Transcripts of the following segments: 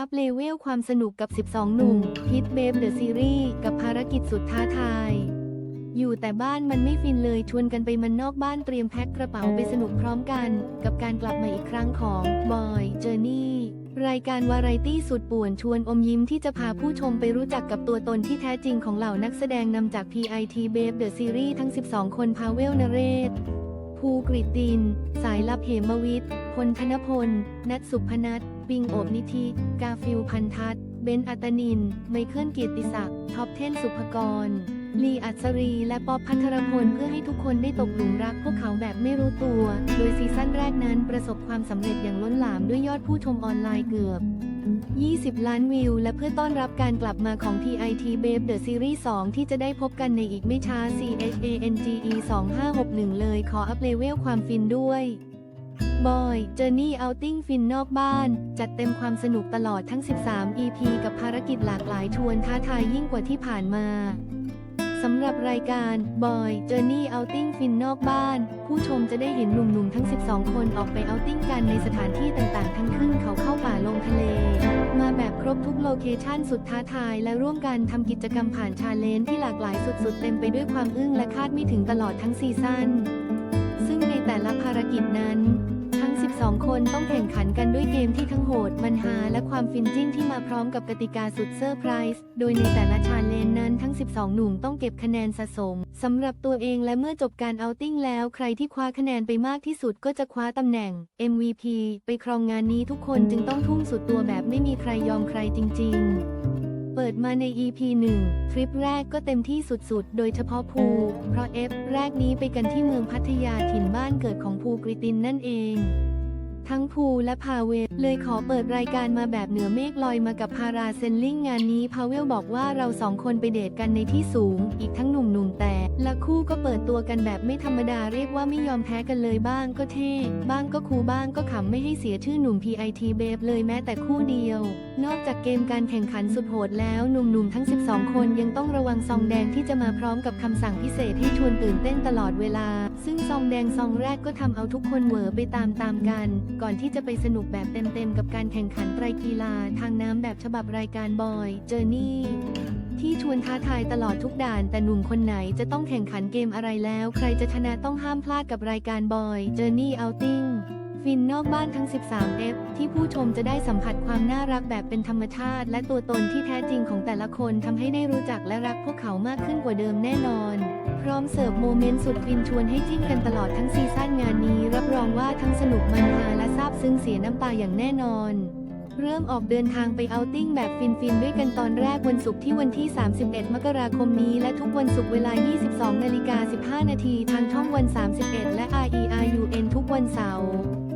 อัพเลเวลความสนุกกับ 12 หนุ่มพิทเบฟเดอะซีรีส์กับภารกิจสุดท้าทาย อยู่แต่บ้านมันไม่ฟินเลยชวนกันไปมันนอกบ้านเตรียมแพ็คกระเป๋าไปสนุกพร้อมกัน กับการกลับมาอีกครั้งของบอยเจอร์นี่รายการวาไรตี้สุดป่วนชวนอมยิ้มที่จะพาผู้ชมไปรู้จักกับตัวตนที่แท้จริงของเหล่านักแสดงนำจาก PIT b a b e The Series ทั้ง 12 คนพาเวลนเรศ ภูกริติน สายลับเหมวิทย์พลธนพล นัทสุพนัทปิงโอบนิธิ กาฟิลพันทัศเบนอัตนิน ไมเคิลเกียรติศักดิ์ท็อปเทนสุภกร ลีอัศรี และป๊อบพัทรพลเพื่อให้ทุกคนได้ตกหลุมรักพวกเขาแบบไม่รู้ตัว โดยซีซั่นแรกนั้นประสบความสำเร็จอย่างล้นหลามด้วยยอดผู้ชมออนไลน์เกือบ 20 ล้านวิว และเพื่อต้อนรับการกลับมาของ TIT Babe The Series 2 ที่จะได้พบกันในอีกไม่ช้า CHANGE 2561 เลยขออัพเลเวลความฟินด้วยบอยเจอร์นี่เอาติ้งฟินนอกบ้าน จัดเต็มความสนุกตลอดทั้ง 13 EP กับภารกิจหลากหลายชวนท้าทายยิ่งกว่าที่ผ่านมาำหรับรายการบอยเจอร์นี่เอาติ้งฟินนอกบ้าน ผู้ชมจะได้เห็นหนุ่มๆทั้ง 12 คนออกไปเอาติ้งกันในสถานที่ต่างๆ ทั้งขึ้นเขาเข้าป่าลงทะเล มาแบบครบทุกโลเคชันสุดท้าทาย และร่วมกันทำกิจกรรมผ่านชาเลนจ์ที่หลากหลายสุดๆ เต็มไปด้วยความอึ้งและคาดไม่ถึงตลอดทั้งซีซั่นซึ่งในแต่ละภารกิจนั้น ทั้งคนต้องแข่งขันกันด้วยเกมที่ทั้งโหด มันฮาและความฟินจิ้นที่มาพร้อมกับกติกาสุดเซอร์ไพรส์ โดยในแต่ละชาเลนจ์นั้นทั้ง 12 หนุ่มต้องเก็บคะแนนสะสมสำหรับตัวเองและเมื่อจบการเอาติ้งแล้ว ใครที่คว้าคะแนนไปมากที่สุดก็จะคว้าตำแหน่ง MVP ไปครองงานนี้ทุกคนจึงต้องทุ่มสุดตัวแบบไม่มีใครยอมใครจริง ๆเปิดมาใน EP 1 ทริปแรกก็เต็มที่สุดๆ โดยเฉพาะภู เพราะ F แรกนี้ไปกันที่เมืองพัทยาถิ่นบ้านเกิดของภูกริตินนั่นเอง ทั้งภูและพาเวล เลยขอเปิดรายการมาแบบเหนือเมฆลอยมากับพาราเซนลิงงานนี้พาเวลบอกว่าเราสองคนไปเดทกันในที่สูง อีกทั้งหนุ่มๆแต่ ละคู่ก็เปิดตัวกันแบบไม่ธรรมดาเรียกว่าไม่ยอมแพ้กันเลยบ้างก็เท่ บ้างก็คูบ้างก็ขำไม่ให้เสียชื่อหนุ่ม PIT เบฟเลยแม้แต่คู่เดียว นอกจากเกมการแข่งขันสุดโหดแล้วหนุ่มๆทั้ง 12 คนยังต้องระวังซองแดงที่จะมาพร้อมกับคำสั่งพิเศษให้ชวนตื่นเต้นตลอดเวลา ซึ่งซองแดงซองแรกก็ทำเอาทุกคนเหวอไปตามๆกันก่อนที่จะไปสนุกแบบเต็มๆ กับการแข่งขันไตรกีฬาทางน้ำแบบฉบับรายการบอยเจอร์นี่ที่ชวนท้าทายตลอดทุกด่าน แต่หนุ่มคนไหนจะต้องแข่งขันเกมอะไรแล้ว ใครจะชนะต้องห้ามพลาดกับรายการบอยเจอร์นี่เอาติ้งฟินนอกบ้านทั้ง 13 F ที่ผู้ชมจะได้สัมผัสความน่ารักแบบเป็นธรรมชาติ และตัวตนที่แท้จริงของแต่ละคนทำให้ได้รู้จักและรักพวกเขามากขึ้นกว่าเดิมแน่นอน พร้อมเสิร์ฟโมเมนต์สุดฟินชวนให้จิ้นกันตลอดทั้งซีซั่นงานนี้ รับรองว่าทั้งสนุกมันฮา ซาบซึ้งเสียน้ำตาอย่างแน่นอน เริ่มออกเดินทางไปเอาติ้งแบบฟินๆ ด้วยกันตอนแรกวันศุกร์ที่วันที่ 31 มกราคมนี้ และทุกวันศุกร์เวลา 22นาฬิกา15 นาทีทางช่องวัน 31 และ RERUN ทุกวันเสาร์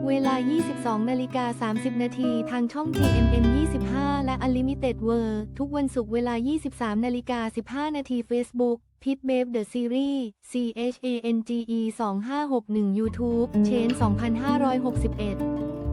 เวลา 22 นาฬิกา 30 นาทีทางช่อง GMM 25 และ Unlimited World ทุกวันศุกร์เวลา 23 นาฬิกา 15 นาที Facebook พิทเบฟเดอะซีรีส์ CHANGE 2561 YouTube เชน2561